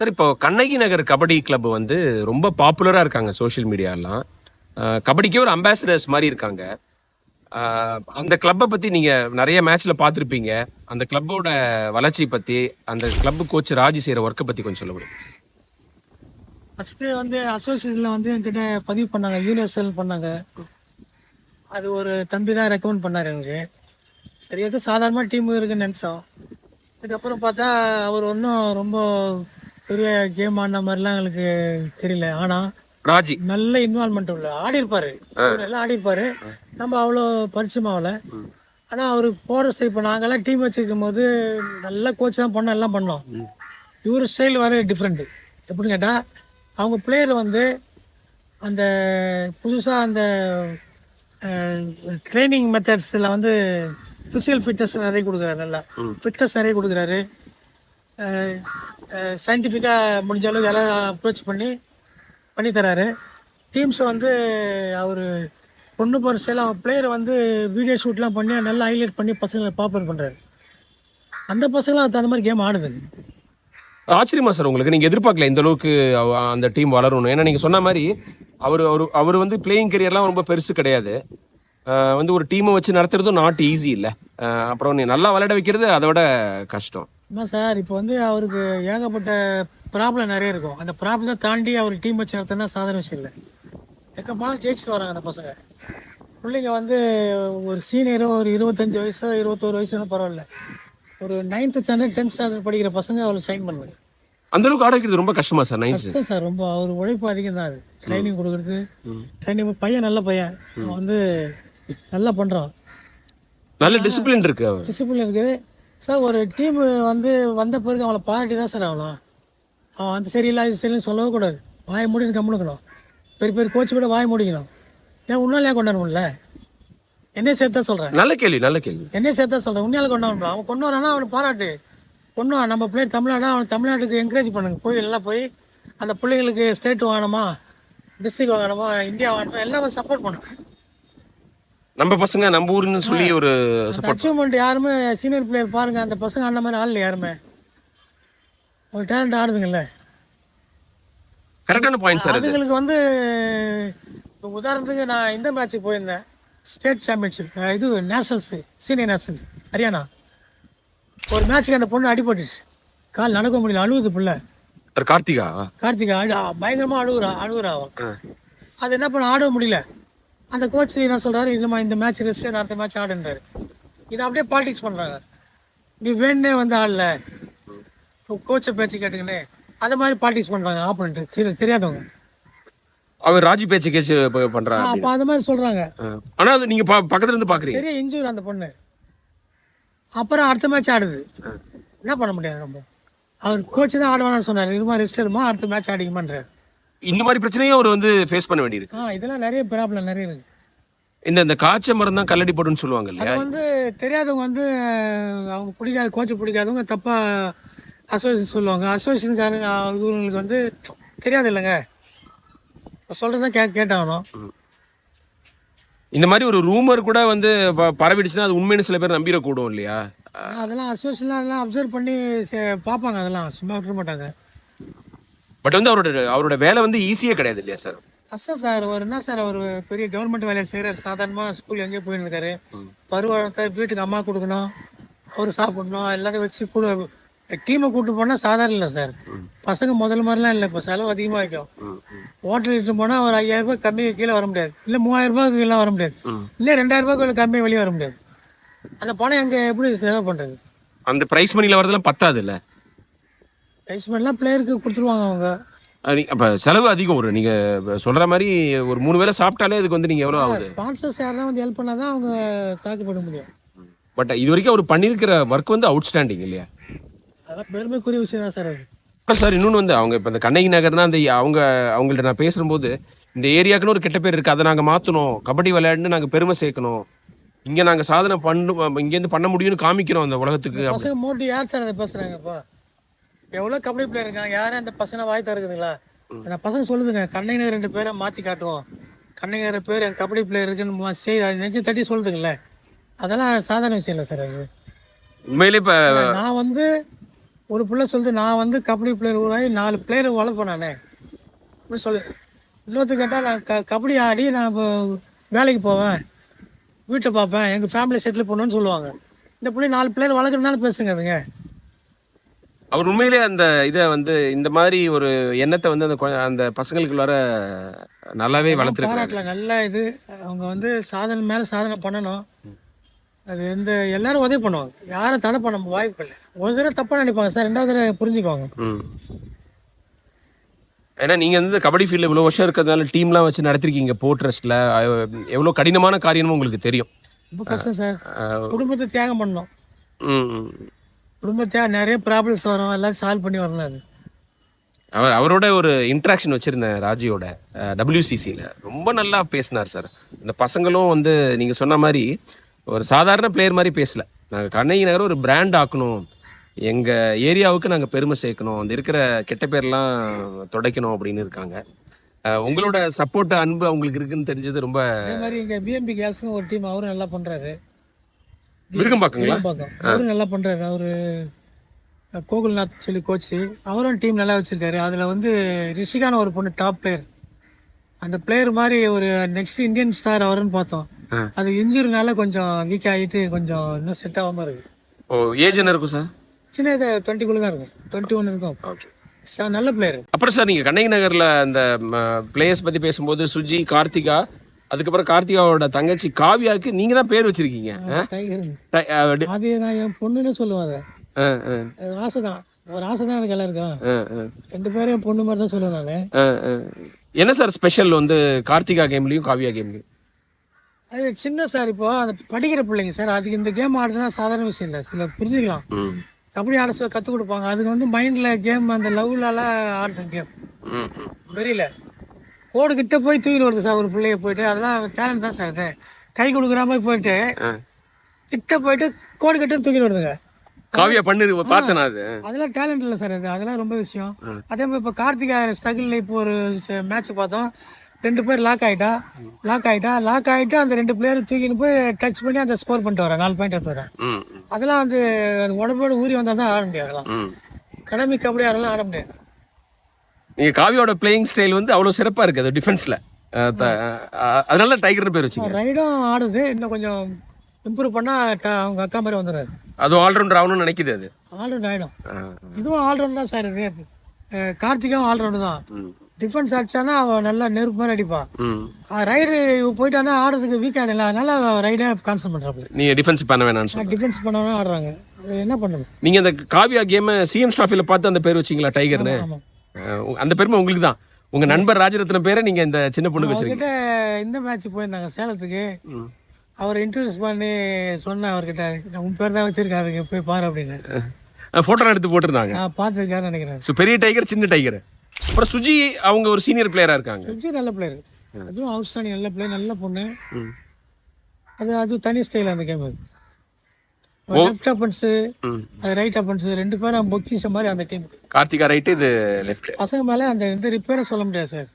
Sir இப்போ Kannagi Nagar kabaddi club வந்து ரொம்ப பாப்புலராக இருக்காங்க சோஷியல் மீடியாலாம் கபடிக்கே ஒரு அம்பாசிடர்ஸ் மாதிரி இருக்காங்க. அந்த கிளப்பை பற்றி நீங்கள் நிறைய மேட்ச்சில் பார்த்துருப்பீங்க. அந்த கிளப்போட வளர்ச்சி பற்றி அந்த கிளப் கோச் ராஜி செய்கிற ஒர்க்கை பற்றி கொஞ்சம் சொல்ல முடியும்? ஃபஸ்ட்டு வந்து அசோசியேஷனில் வந்து என்கிட்ட பதிவு பண்ணாங்க. யூனிவர்சல் பண்ணாங்க. அது ஒரு தம்பி தான் ரெக்கமெண்ட் பண்ணார் எனக்கு. சரி எதுவும் சாதாரணமாக டீம் இருக்குன்னு நினச்சோம். அதுக்கப்புறம் பார்த்தா அவர் ஒன்றும் ரொம்ப பெரிய கேம் ஆடின மாதிரிலாம் எங்களுக்கு தெரியல. ஆனால் ராஜி. நல்ல இன்வால்மெண்ட் உள்ள ஆடி இருப்பாரு நல்லா ஆடி இருப்பாரு நம்ம அவ்வளோ பரிச்சயமாகல ஆனால் அவர் போகிற ஸ்டைல் இப்போ நாங்கெல்லாம் டீம் வச்சிருக்கும் போது நல்ல கோச் தான் பண்ணோம் எல்லாம் பண்ணோம். இவர் ஸ்டைல் வேறு டிஃப்ரெண்ட்டு எப்படின்னு கேட்டால் அவங்க பிளேயர் வந்து அந்த புதுசாக அந்த ட்ரைனிங் மெத்தட்ஸில் வந்து ஃபிசிக்கல் ஃபிட்னஸ் நிறைய கொடுக்குறாரு நல்லா. ஃபிட்னஸ் நிறைய கொடுக்குறாரு. சயின்டிஃபிக்காக முடிஞ்ச அளவுக்கு எல்லாம் அப்ரோச் பண்ணி பண்ணித்தராரு டீம்ஸை வந்து அவர் பொண்ணு போகிற ஸ்டைல் அவன் பிளேயரை வந்து வீடியோ ஷூட்லாம் பண்ணி நல்லா ஹைலைட் பண்ணி பசங்களை பாப்புலர் பண்ணுறாரு அந்த பசங்களாம் அதுக்கு தகுந்த மாதிரி கேம் ஆடுது. ஆச்சரியமா சார் உங்களுக்கு? நீங்கள் எதிர்பார்க்கல இந்த அளவுக்கு அந்த டீம் வளரணும் ஏன்னா நீங்கள் சொன்ன மாதிரி அவர் அவர் அவர் வந்து பிளேயிங் கரியர்லாம் ரொம்ப பெருசு கிடையாது. வந்து ஒரு டீமை வச்சு நடத்துறதும் நாட் ஈஸி இல்லை. அப்புறம் நீ நல்லா விளையாட வைக்கிறது அதை விட கஷ்டம். ஆமாம் சார் இப்போ வந்து அவருக்கு ஏகப்பட்ட ப்ராப்ளம் நிறைய இருக்கும். அந்த ப்ராப்ளத்தை தாண்டி அவர் டீம் வச்சு நடத்தினா சாதாரண விஷயம் இல்லை. போனாலும் ஜெயிச்சுட்டு வராங்க அந்த பசங்க. பிள்ளைங்க வந்து ஒரு சீனியரோ ஒரு இருபத்தஞ்சு வயசோ இருபத்தோரு வயசுனா பரவாயில்ல. ஒரு நைன்த்து ஸ்டாண்டர்ட் டென்த் ஸ்டாண்டர்ட் படிக்கிற பசங்க அவளை சைன் பண்ணுவாங்க. அந்த அளவுக்கு ஆட வைக்கிறது ரொம்ப கஷ்டமா சார் நைன்ஸ் கஷ்டம் சார் ரொம்ப அவர் உழைப்பு அதிகம் தான் அது. ட்ரைனிங் கொடுக்குறது. ட்ரைனிங் பையன் நல்ல பையன். அவன் வந்து நல்லா பண்ணுறான் நல்ல டிசிப்ளின் இருக்கு டிசிப்ளின் இருக்குது சார் ஒரு டீம் வந்து வந்த பிறகு அவளை பாராட்டி தான் சார் ஆகலாம் அவன் வந்து சரியில்லை இது சரியில்லை சொல்லவே கூடாது. வாயை மூடின்னு கம்முனுக்கணும் பெரிய பெரிய கோச்சு கூட வாயை மூடிக்கணும். ஏன் உன்னால கொண்டாட முடியல? என்னைய சேர்த்து சொல்கிறேன் நல்ல கேள்வி நல்ல கேள்வி. என்னைய சேர்த்து சொல்கிறேன் உன்னையால கொண்டாட அவன் கொண்டு வரானா அவனை பாராட்டு. கொண்டு நம்ம பிள்ளைங்க தமிழ்நாடா அவன் தமிழ்நாட்டுக்கு என்கரேஜ் பண்ணுங்க. போய் எல்லாம் போய் அந்த பிள்ளைங்களுக்கு ஸ்டேட் வாங்கணுமா? டிஸ்ட்ரிக்ட் வாங்கணுமா? இந்தியா வாங்கணுமா? எல்லாமே சப்போர்ட் பண்ணுங்க. நம்ம பசங்க நம்ம ஊருன்னு சொல்லி ஒரு அச்சீவ்மெண்ட் யாருமே சீனியர் பிளேயர் பாருங்க அந்த பசங்க அந்த மாதிரி ஆடல யாருமே. ஒரு டேலண்ட் ஆடுதுங்கல்ல. கரெக்டான பாயிண்ட் சார் அது. அதுங்களுக்கு வந்து உதாரணத்துக்கு நான் இந்த மேட்ச்சுக்கு போயிருந்தேன். ஸ்டேட் சாம்பியன்ஷிப் இது நேஷனல்ஸ் சீனியர் நேஷனல்ஸ் ஹரியானா. ஒரு மேட்ச்சுக்கு அந்த பொண்ணு அடிபட்டுச்சு கால் நடக்க முடியல அழுகுது பிள்ளை. கார்த்திகா? கார்த்திகா அழு பயங்கரமாக அழுகுறா அழுகுறா அது என்ன பண்ண ஆட முடியல. அந்த கோச் என்ன சொல்றாரு? இல்லைம்மா இந்த மேட்ச் ரெஸ்ட் அடுத்த மேட்ச் ஆடுன்றாரு. இதை அப்படியே பாலிடிக்ஸ் பண்றாங்க. நீ வேணே வந்து ஆடல. கோச்சை பேச்சு கேட்டுக்கின்னு அந்த மாதிரி பாலிடிக்ஸ் பண்றாங்க ஆப்போனண்ட் சரி தெரியாதவங்க. அவர் ராஜி பேச்சு கேச்சு பண்றா அப்போ அந்த மாதிரி சொல்றாங்க. ஆனா அது நீங்க பக்கத்துல இருந்து பாக்குறீங்க. பெரிய இன்ஜூர் அந்த பொண்ணு. அப்புறம் அடுத்த மேட்ச் ஆடுது. என்ன பண்ண முடியாது நம்ம? அவர் கோச் தான் ஆடுவான்னு சொன்னார். இது மாதிரி ரெஸ்ட் எடுமா? அடுத்த மேட்ச் ஆடிக்குமான்றாரு. இந்த மாதிரி பிரச்சனையும் அவர் வந்து ஃபேஸ் பண்ண வேண்டியிருக்கு. ஆ இதெல்லாம் நிறைய ப்ராப்ளம் நிறைய இருக்கு. இந்த இந்த காய்ச்ச மரம் தான் கல்லடி போடுன்னு சொல்லுவாங்க இல்லையா? அது வந்து தெரியாதவங்க வந்து அவங்க பிடிக்காத கோச்சை பிடிக்காதவங்க தப்பா அசோசியேஷன் சொல்லுவாங்க. அசோசியேஷன்காரங்க இவங்களுக்கு வந்து தெரியாது இல்லைங்க. சொல்றதான் கே கேட்டாகணும். இந்த மாதிரி ஒரு ரூமர் கூட வந்து ப- பரவிடுச்சுன்னா அது உண்மைன்னு சில பேர் நம்பிடக்கூடும் இல்லையா? அதெல்லாம் அசோசியேஷன்லாம் அதெல்லாம் அப்சர்வ் பண்ணி செ- பார்ப்பாங்க அதெல்லாம். சும்மா விட்டுற மாட்டாங்க. பட் வந்து அவரோட அவரோட வேலை வந்து ஈஸியே கிடையாது இல்லையா சார் கஷ்டம் சார் ஒரு என்ன சார் அவர் பெரிய கவர்மெண்ட் வேலையை செய்கிறார் சாதாரணமாக ஸ்கூல் எங்கேயோ போயின்னு இருக்காரு. பருவத்தை வீட்டுக்கு அம்மா கொடுக்கணும் அவர் சாப்பிடணும் எல்லாத்தையும் வச்சு கூட டீமை கூட்டு போனால் சாதாரண இல்லை சார் பசங்க முதல்ல மாதிரிலாம் இல்லை இப்போ செலவு அதிகமாக வைக்கும் ஹோட்டல் இட்டு போனால் ஒரு ஐயாயிரம் ரூபாய் கம்மி கீழே வர முடியாது. இல்லை மூவாயிரம் ரூபாய்க்கு கீழே வர முடியாது. இல்லை ரெண்டாயிரம் ரூபாய்க்கு கம்மி வெளியே வர முடியாது. அந்த பணம் எங்கே எப்படி செலவு பண்ணுறது அந்த பிரைஸ் மணியில் வரதெல்லாம் பத்தாது இல்ல ரைஸ்மெண்ட்லாம் பிளேயருக்கு கொடுத்துருவாங்க அவங்க. அப்ப செலவு அதிகம் ஒரு நீங்க சொல்ற மாதிரி ஒரு மூணு வேளை சாப்பிட்டாலே அதுக்கு வந்து நீங்க எவ்வளவு ஆகுது? ஸ்பான்சர்ஸ் யாரெல்லாம் வந்து ஹெல்ப் பண்ணால் தான் அவங்க தாக்குப்பட முடியும். பட் இது வரைக்கும் அவர் பண்ணியிருக்கிற ஒர்க் வந்து அவுட்ஸ்டாண்டிங் இல்லையா? அதான் பெருமைக்குரிய விஷயம் தான் சார் அது. சார் இன்னொன்று வந்து அவங்க இப்போ இந்த கண்ணகி நகர்னா அந்த அவங்க அவங்கள்ட்ட நான் பேசும்போது இந்த ஏரியாக்குன்னு ஒரு கெட்ட பேர் இருக்குது அதை நாங்கள் மாற்றணும் கபடி விளையாடுன்னு நாங்கள் பெருமை சேர்க்கணும். இங்கே நாங்கள் சாதனை பண்ணு இங்கேருந்து பண்ண முடியும்னு காமிக்கிறோம் அந்த உலகத்துக்கு. யார் சார் அதை பேசுறாங்கப்பா எவ்வளோ கபடி பிளேயர் இருக்காங்க? யாரும் அந்த பசங்க வாய் தருக்குதுங்களா அந்த பசங்க சொல்லுதுங்க கண்ணைங்க ரெண்டு பேரை மாற்றி காட்டுவோம். கண்ணைங்க பேர் என் கபடி பிளேயர் இருக்குன்னு மா- செய் அது நெஞ்சு தட்டி சொல்லுதுங்களே. அதெல்லாம் சாதாரண விஷயம் இல்லை சார் அது. உண்மையிலே இப்போ நான் வந்து ஒரு பிள்ளை சொல்லுது நான் வந்து கபடி பிளேயர் உருவாகி நாலு பிளேயர் வளர்ப்பேன் நான். அப்படி சொல்லு. இன்னொருத்தர் கேட்டால் நான் க கபடி ஆடி நான் இப்போ வேலைக்கு போவேன். வீட்டை பார்ப்பேன். எங்கள் ஃபேமிலி செட்டில் பண்ணணும்னு சொல்லுவாங்க. இந்த பிள்ளை நாலு பிளேயர் வளர்க்குறதுனால பேசுங்க அவங்க அவர் உண்மையிலே அந்த இதை வந்து இந்த மாதிரி ஒரு எண்ணத்தை வந்து அந்த அந்த பசங்களுக்குள்ளார நல்லாவே வளர்த்துருக்காங்க நல்ல இது அவங்க வந்து சாதனை மேலே சாதனை பண்ணணும். அது எந்த எல்லாரும் உதவி பண்ணுவாங்க. யாரும் தடை பண்ண வாய்ப்பு இல்லை. ஒரு தடவை தப்பாக நினைப்பாங்க. சார் ரெண்டாவது தடவை புரிஞ்சுக்குவாங்க. ம். ஏன்னா நீங்க வந்து கபடி ஃபீல்டில் இவ்வளோ வருஷம் இருக்கிறதுனால டீம்லாம் வச்சு நடத்திருக்கீங்க போர்ட்ரஸ்ட்ல எவ்வளோ கடினமான காரியமும் உங்களுக்கு தெரியும். ரொம்ப கஷ்டம் சார். குடும்பத்தை தியாகம் பண்ணணும். ம், ம். குடும்பத்தை நிறைய ப்ராப்ளம்ஸ் வரும் எல்லாம் சால்வ் பண்ணி வரணும் அது. அவர் அவரோட ஒரு இன்ட்ராக்ஷன் வச்சிருந்தேன் ராஜியோட டபிள்யூசிசியில் ரொம்ப நல்லா பேசினார் சார். இந்த பசங்களும் வந்து நீங்கள் சொன்ன மாதிரி ஒரு சாதாரண பிளேயர் மாதிரி பேசல. நாங்கள் கண்ணகி நகர் ஒரு பிராண்ட் ஆக்கணும். எங்கள் ஏரியாவுக்கு நாங்கள் பெருமை சேர்க்கணும். அந்த இருக்கிற கெட்ட பேர்லாம் துடைக்கணும் அப்படின்னு இருக்காங்க. உங்களோட சப்போர்ட் அன்பு அவங்களுக்கு இருக்குன்னு தெரிஞ்சது ரொம்ப அதே மாதிரி இங்கே பிஎம்பி கேர்ள்ஸ்னு ஒரு டீம் அவரும் நல்லா பண்ணுறாரு விருகம்பாக்குங்களா? அவரும் நல்லா பண்ணுறாரு அவரு கோகுல்நாத் சொல்லி கோச்சு அவரும் டீம் நல்லா வச்சிருக்காரு. அதில் வந்து ரிஷிகான ஒரு பொண்ணு டாப் பிளேயர் அந்த பிளேயர் மாதிரி ஒரு நெக்ஸ்ட் இந்தியன் ஸ்டார் அவருன்னு பார்த்தோம். அது இன்ஜுரினால கொஞ்சம் வீக் ஆகிட்டு கொஞ்சம் இன்னும் செட் ஆகாம இருக்கு. ஓ ஏஜ் என்ன இருக்கும் சார் சின்ன இது டுவெண்ட்டிக்குள்ளே தான் இருக்கும். டுவெண்ட்டி ஒன் இருக்கும். ஓகே ச- நல்ல பிளேயர் அப்புறம் சார் நீங்கள் கண்ணகி நகரில் அந்த பிளேயர்ஸ் பற்றி பேசும்போது சுஜி கார்த்திகா அதுக்கப்புறம் கார்த்திகாவோட தங்கச்சி காவியாவுக்கு நீங்கள் தான் பேர் வச்சிருக்கீங்க. அது நான் என் பொண்ணுன்னு அது ஆசை தான் ஒரு ஆசை தான் எனக்கு எல்லாம் இருக்கும் ஆ, ஆ, ரெண்டு பேரும் என் பொண்ணு மாதிரி தான் சொல்லுவேன் நான். என்ன சார் ஸ்பெஷல் வந்து கார்த்திகா கேம்லையும் காவியா கேம்லையும்? அது சின்ன சார் இப்போ அந்த படிக்கிற பிள்ளைங்க சார் அதுக்கு இந்த கேம் ஆடுறதுனா சாதாரண விஷயம் இல்லை. சில புரிஞ்சுக்கலாம். கபடி ஆட சொல்ல கற்றுக் கொடுப்பாங்க. அதுக்கு வந்து மைண்டில் கேம் அந்த லவ்லால ஆடுற கேம். தெரியல கோடு கிட்ட போய் தூக்கிட்டு வருது சார் ஒரு பிள்ளைய போயிட்டு. அதெல்லாம் டேலண்ட் தான் சார் அது. கை கொடுக்குற மாதிரி போயிட்டு. கிட்ட போயிட்டு கோடு கிட்ட தூக்கிட்டு வருதுங்க. காவியா பண்ணு பார்த்தேன் அது. அதெல்லாம் டேலண்ட் இல்லை சார் அது. அதெல்லாம் ரொம்ப விஷயம். அதே மாதிரி இப்போ கார்த்திகா ஸ்ட்ரகிள் இப்போ ஒரு மேட்ச் பார்த்தோம். ரெண்டு பேர் லாக் ஆகிட்டா லாக் ஆகிட்டா லாக் ஆகிட்டு அந்த ரெண்டு பிளேயர் தூக்கின்னு போய் டச் பண்ணி அந்த ஸ்கோர் பண்ணிட்டு வரேன் நாலு பாயிண்ட் எடுத்து வரேன் அதெல்லாம் வந்து உடம்போட ஊறி வந்தால் தான் ஆட முடியாது அதெல்லாம். கடமை கபடி அதெல்லாம் ஆட முடியாது. நீங்கள் காவியோட பிளேயிங் ஸ்டைல் வந்து அவ்வளோ சிறப்பாக இருக்குது அது டிஃபென்ஸில் அதனால டைகர்னு பேர் வச்சுங்க ரைடும் ஆடுது இன்னும் கொஞ்சம் இம்ப்ரூவ் பண்ணால் அவங்க அக்கா மாதிரி வந்துடுறாரு அதுவும் ஆல்ரவுண்டர் ஆகணும்னு நினைக்குது அது. ஆல்ரவுண்ட் ஆகிடும் இதுவும் ஆல்ரவுண்ட் தான் சார் அஹ் கார்த்திகாவும் ஆல்ரவுண்டு தான். டிஃபென்ஸ் அடிச்சானா அவன் நல்லா நெருப்பு மாதிரி அடிப்பான். ரைடு போயிட்டானா ஆடுறதுக்கு வீக் ஆகல அதனால ரைடே கான்சன்ட் பண்ணுறாப்புல நீங்கள் டிஃபென்ஸ் பண்ண வேணாம்னு சொல்லுங்கள் டிஃபென்ஸ் பண்ணவனா ஆடுறாங்க. அது என்ன பண்ணுறது? நீங்கள் அந்த காவியா கேமை சிஎம் ஸ்டாஃபில் பார்த்து அந்த பேர் வச்சிங்களா டைகர்னு அந்த பெருமை உங்களுக்கு தான். உங்க நண்பர் ராஜரத்ன பேரை நீங்க இந்த சின்ன பொண்ணுக்கு வச்சிருக்கீங்க. இந்த மேட்ச் போயிருந்தாங்க சேலத்துக்கு. அவரை இன்ட்ரடியூஸ் பண்ணி சொன்னேன் அவர்கிட்ட உன் பேர் தான் வச்சிருக்காருங்க போய் பாரு அப்படின்னு. போட்டோ எடுத்து போட்டிருந்தாங்க. நான் பார்த்துருக்காருன்னு நினைக்கிறேன். ஸோ பெரிய டைகர் சின்ன டைகர் அப்புறம் சுஜி அவங்க ஒரு சீனியர் பிளேயரா இருக்காங்க. சுஜி நல்ல பிளேயர் அதுவும் அவுட்ஸ்டாண்டிங் நல்ல பிளேயர் நல்ல பொண்ணு. அது அது தனி ஸ்டைல் அந்த கேம் அது. லெஃப்ட் அப்பன்ஸு ரைட் அப்பன்ஸு ரெண்டு பேரும் பொக்கிஷ மாதிரி அந்த டீம் கார்த்திகா ரைட்டு இது லெஃப்ட் பசங்க மேலே அந்த இந்த ரிப்பேரை சொல்ல முடியாது சார்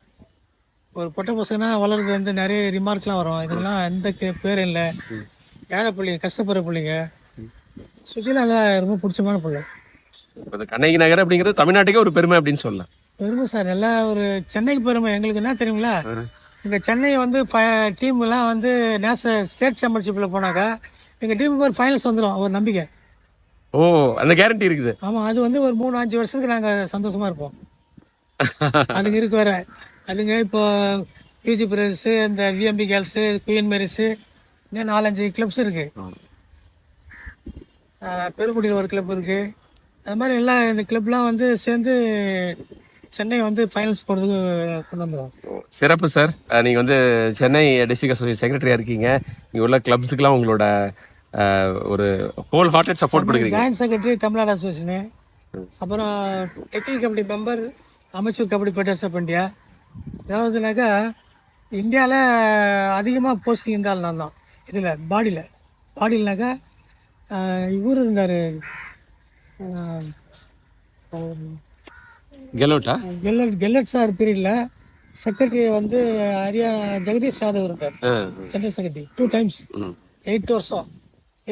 ஒரு பொட்டை பசங்கன்னா வளர்றது வந்து நிறைய ரிமார்க்லாம் வரும். இதெல்லாம் எந்த கே- பேரும் இல்லை. ஏழை பிள்ளைங்க? கஷ்டப்படுற பிள்ளைங்க. சுஜிலா ரொம்ப பிடிச்சமான பிள்ளை. கண்ணகி நகர் அப்படிங்கிறது தமிழ்நாட்டுக்கே ஒரு பெருமை அப்படின்னு சொல்லலாம். பெருமை சார் நல்லா ஒரு சென்னைக்கு பெருமை. எங்களுக்கு என்ன தெரியுங்களா? இந்த சென்னை வந்து டீம்லாம் வந்து நேஷனல் ஸ்டேட் சாம்பியன்ஷிப்பில் போனாக்கா எங்கள் டீமுக்கு ஒரு ஃபைனல்ஸ் வந்துடும் ஒரு நம்பிக்கை. ஓ அந்த கேரண்டி இருக்குது. ஆமாம் அது வந்து ஒரு மூணு அஞ்சு வருஷத்துக்கு நாங்கள் சந்தோஷமாக இருப்போம். அதுங்க இருக்கு வேற. அதுங்க இப்போ பிஜி பிரதர்ஸு இந்த விஎம்பி கேர்ள்ஸு குயின் மேரிஸு இன்னும் நாலஞ்சு கிளப்ஸ் இருக்கு. ஆஹ் பெருங்குடியில் ஒரு கிளப் இருக்கு. அது மாதிரி எல்லா இந்த கிளப்லாம் வந்து சேர்ந்து சென்னை வந்து ஃபைனல்ஸ் போகிறதுக்கு கொண்டு வந்துடும் சிறப்பு சார். அஹ் நீங்க வந்து சென்னை டிஸ்ட்ரிக்ட் அசோசியேட் செக்ரட்டரியா இருக்கீங்க. இங்க உள்ள கிளப்ஸுக்கெல்லாம் உங்களோட ஒரு ஹோல் ஹார்ட்டட் சப்போர்ட் கொடுக்குறீங்க. ஜாயின்ட் செக்ரட்டரி தமிழ்நாடு அசோசியேஷனு அப்புறம் டெக்னிக்கல் கபடி மெம்பர் அமைச்சர் கபடி ஃபெடரேஷன் ஆஃப் இந்தியா அதாவதுனாக்கா இந்தியாவில் அதிகமாக போஸ்டிங் இருந்தால் நான் தான். இதில் பாடியில். பாடியில்னாக்கா இவர் இருந்தார். கெலோட்டா கெல்லட் கெல்லட் சார் பீரியடில் செக்ரட்டரி வந்து ஹரியா ஜெகதீஷ் யாதவ் இருந்தார் central secretary two times eight வருஷம்.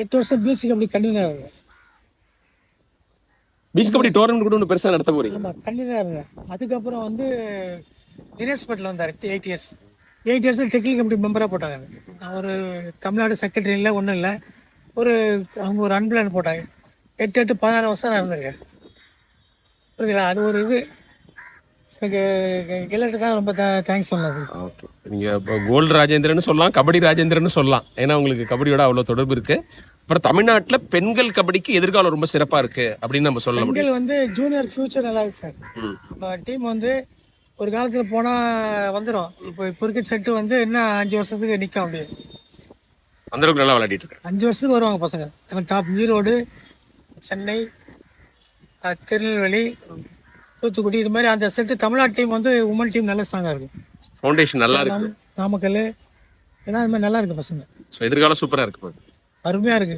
எட்டு வருஷம் B S C kabaddi continue beach kabaddi tournament கூட ஒன்று பெருசா நடத்த போறீங்க. ஆமாம் இருந்தேன் அதுக்கப்புறம் வந்து தினேஷ் பட்டில் வந்தார் eight years eight years technical committee மெம்பராக போட்டாங்க. நான் ஒரு தமிழ்நாடு செக்ரட்டரி இல்லை ஒன்றும் இல்லை. ஒரு அவங்க ஒரு அன்பிளான் போட்டாங்க. எட்டு எட்டு பதினாறு வருஷம் நான் இருந்திருக்கேன். புரியுதுங்களா அது ஒரு இது. எனக்கு கில்லட்டு தான் ரொம்ப தேங்க்ஸ் சொன்னது. ஓகே நீங்க இப்போ கோல்டு ராஜேந்திரன் சொல்லலாம் கபடி ராஜேந்திரன் சொல்லலாம். ஏன்னா உங்களுக்கு கபடியோட அவ்வளோ தொடர்பு இருக்கு. அப்புறம் தமிழ்நாட்டுல பெண்கள் கபடிக்கு எதிர்காலம் ரொம்ப சிறப்பா இருக்கு அப்படின்னு நம்ம சொல்ல முடியும். பெண்கள் வந்து ஜூனியர் ஃபியூச்சர் நல்லா இருக்கு சார் டீம் வந்து ஒரு காலத்தில் போனால் வந்துடும் இப்போ இப்போ இருக்க செட்டு வந்து இன்னும் அஞ்சு வருஷத்துக்கு நிற்க முடியாது அந்த அளவுக்கு நல்லா விளையாடிட்டு அஞ்சு வருஷத்துக்கு வருவாங்க பசங்க. ஏன்னா டாப் ஈரோடு சென்னை திருநெல்வேலி தூத்துக்குடி இது மாதிரி அந்த செட்டு தமிழ்நாடு டீம் வந்து உமன் டீம் நல்ல ஸ்ட்ராங்காக இருக்கும் ஃபவுண்டேஷன் நல்லா இருக்கு. நாமக்கல் இதெல்லாம் இது மாதிரி நல்லா இருக்கு பசங்க. ஸோ எதிர்காலம் சூப்பரா இருக்கு அருமையாக இருக்கு.